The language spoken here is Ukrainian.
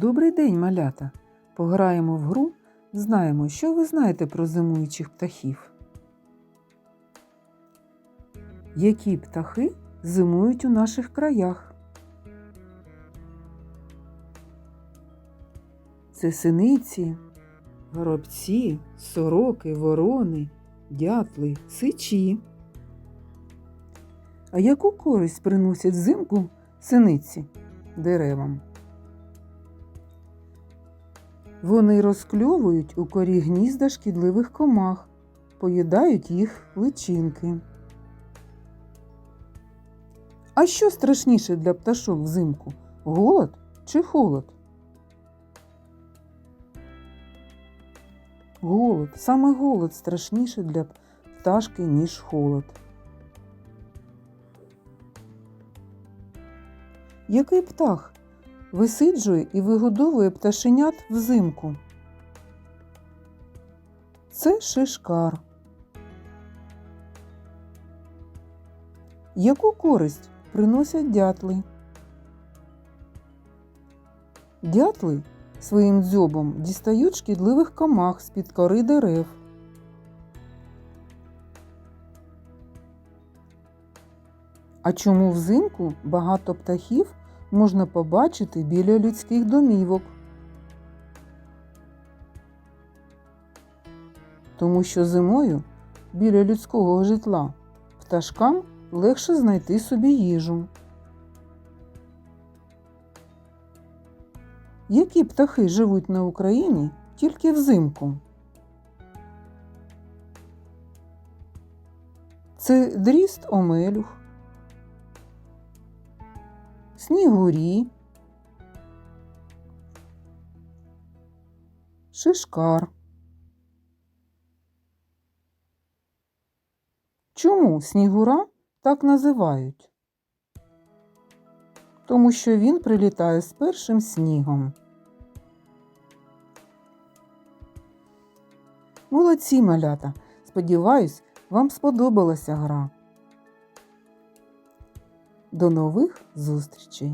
Добрий день, малята! Пограємо в гру, знаємо, що ви знаєте про зимуючих птахів. Які птахи зимують у наших краях? Це синиці, горобці, сороки, ворони, дятли, сичі. А яку користь приносять взимку синиці деревам? Вони розкльовують у корі гнізда шкідливих комах, поїдають їх личинки. А що страшніше для пташок взимку? Голод чи холод? Голод. Саме голод страшніше для пташки, ніж холод. Який птах висиджує і вигодовує пташенят взимку? Це шишкар. Яку користь приносять дятли? Дятли своїм дзьобом дістають шкідливих комах з-під кори дерев. А чому взимку багато птахів можна побачити біля людських домівок? Тому що зимою біля людського житла пташкам легше знайти собі їжу. Які птахи живуть на Україні тільки взимку? Це дріст омелюх, снігурі, шишкар. Чому снігура так називають? Тому що він прилітає з першим снігом. Молодці малята! Сподіваюсь, вам сподобалася гра. До нових зустрічей!